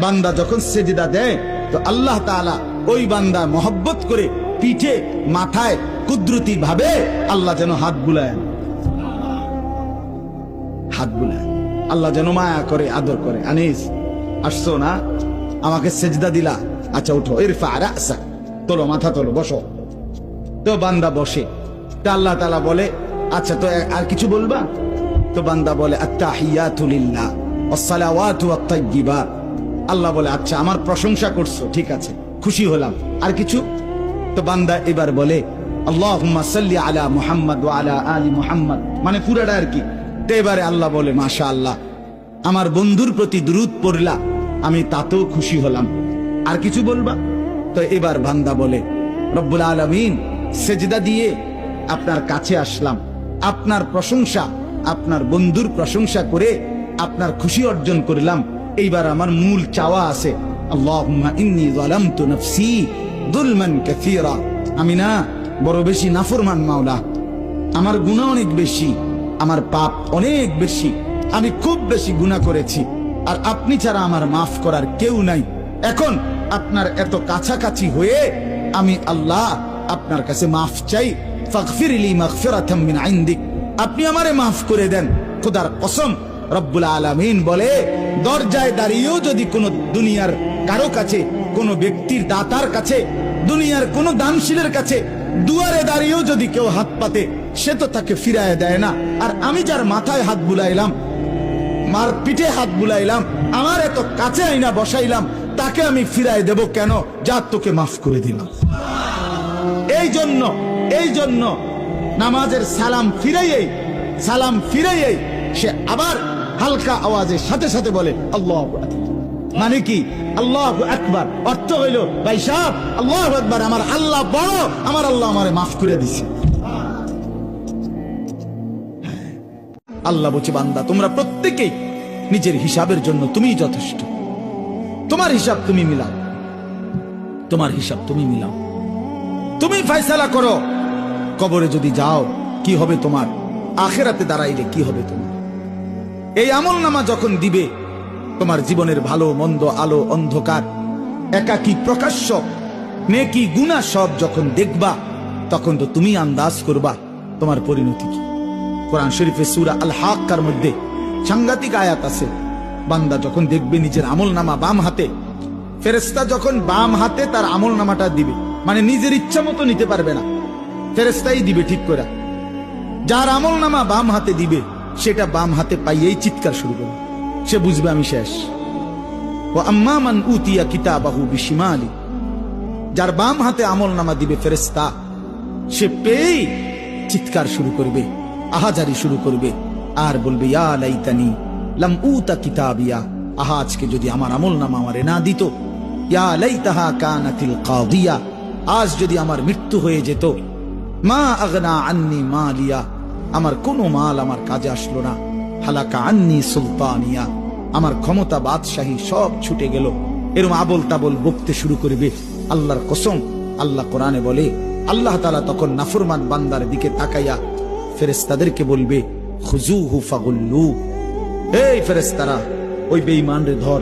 বান্দা যখন সেজদা দেয়, তো আল্লাহ তাআলা ওই বান্দা মহব্বত করে পিঠে, মাথায় কুদরতি ভাবে আল্লাহ যেন হাত বুলায় হাত বুলায় আল্লাহ যেন মায়া করে, আদর করে। আনিস, আসছো না? আমাকে সেজদা দিলা। আচ্ছা উঠো। ইরফা রাসা। তোলো, মাথা তোলো, বসো। তো বান্দা বসে। তা আল্লাহ তালা বলে আচ্ছা তো আর কিছু বলবা? তো বান্দা বলে, আত্তাহিয়াতু লিল্লাহ ওয়াসসালাওয়াতু ওয়াত-তাইয়্যিবাত। আল্লাহ বলে আচ্ছা আমার প্রশংসা করছ, ঠিক আছে, খুশি হলাম। আর কিছু? তো বান্দা এবার বলে, আল্লাহুম্মা সাল্লি আলা মুহাম্মদ মানে পুরাটা আর কি। তো এবারে আল্লাহ বলে মাশা আল্লাহ আমার বন্ধুর প্রতি দুরুদ পড়লা, আমি তাতেও খুশি হলাম। আর কিছু বলবা? তো এবার বান্দা বলে, রব্বুল আলমিন, সেজদা দিয়ে আপনার কাছে আসলাম। আপনার প্রশংসা, আপনার বন্ধুর প্রশংসা করে আপনার খুশি অর্জন করলাম। এইবার আমার মূল চাওয়া আছে। আমি না, বড় বেশি নাফরমান মাওলা। আমার গুণা অনেক বেশি, আমার পাপ অনেক বেশি। আমি খুব বেশি গুণা করেছি, আর আপনি ছাড়া আমার মাফ করার কেউ নাই। এখন আপনার এত কাছাকাছি হয়ে আমি আল্লাহ আপনার কাছে মাফ চাই। আপনি আমারে মাফ করে দেন। খোদার কসম, রব্বুল আলামিন বলে দরজায় দাঁড়িয়েও যদি কোনো দুনিয়ার কারও কাছে, কোনো ব্যক্তির দাতার কাছে, দুনিয়ার কোনো দানশীলের কাছে দুয়ারে দাঁড়িয়েও যদি কেউ হাত পাতে, সে তো তাকে ফিরায় দেয় না। আর আমি যার মাথায় হাত বুলাইলাম, মার পিঠে হাত বুলাইলাম, আমার এত কাছে আইনা বসাইলাম, তাকে আমি ফিরায় দেব কেন? যা তোকে মাফ করে দিলাম। এই জন্য এই জন্য নামাজের সালাম ফিরাইয়েই সালাম ফিরাইয়েই সে আবার হালকা আওয়াজের সাথে সাথে বলে, আল্লাহ মানে কি? আল্লাহ আকবার। অর্থ হইল, ভাই সাহ আল্লাহ আকবার, আমার আল্লাহ বড়, আমার আল্লাহ আমারে মাফ করে দিছে। আল্লাহ বলছে, বান্দা, তোমরা প্রত্যেকেই নিজের হিসাবের জন্য তুমি যথেষ্ট। তোমার হিসাব তুমি মিলাও। তোমার হিসাব তুমি মিলাও। তুমি ফয়সালা করো। কবরে যদি যাও, কি হবে তোমার? আখেরাতে দাঁড়াইলে কি হবে তোমার? এই আমল নামা যখন দিবে, তোমার জীবনের ভালো, মন্দ, আলো, অন্ধকার, একাকি, প্রকাশ্য, নেকি, গুণা সব যখন দেখবা, তখন তো তুমি আন্দাজ করবা তোমার পরিণতি কি। কোরআন শরীফে সুরা আল হাক্কার মধ্যে সাংঘাতিক আয়াত আছে। বান্দা যখন দেখবে নিজের আমল নামা বাম হাতে ফেরেস্তা যখন বাম হাতে তার আমল নামাটা দিবে মানে নিজের ইচ্ছা মতো নিতে পারবে না ফেরেস্তাই দিবে ঠিক করে যার আমল নামা বাম হাতে দিবে সেটা বাম হাতে পাইয়েই চিৎকার শুরু করবে সে বুঝবে আমি শেষ। ও আম্মামান উতিয়া কিতাবাহু আলী যার বাম হাতে আমল নামা দিবে ফেরেস্তা সে পেয়েই চিৎকার শুরু করবে, আহাজারি শুরু করবে। আর বলবে, ইয়া লাইতানি লাম উতা কিতাবিয়া। আহা, আজকে যদি আমার আমল নামা আমারে না দিত, ইয়া লাইতাহা কানাতিল কাদিয়া। আজ যদি আমার মৃত্যু হয়ে যেত, মা আগনা আন্নি মালিয়া। আমার কোনো মাল আমার কাজে আসলো না। হালাকা আন্নি সুলতানিয়া। আমার ক্ষমতা বাদশাহী সব ছুটে গেল। এরম আবল তাবল বকতে শুরু করবে। আল্লাহর কসম, আল্লাহ কোরআনে বলে, আল্লাহ তালা তখন নাফরমান বান্দার দিকে তাকাইয়া ফেরেস্তাদেরকে বলবে খুজু হু ফাগুল্লু। এই ফেরেস্তারা ওই বেঈমান রে ধর।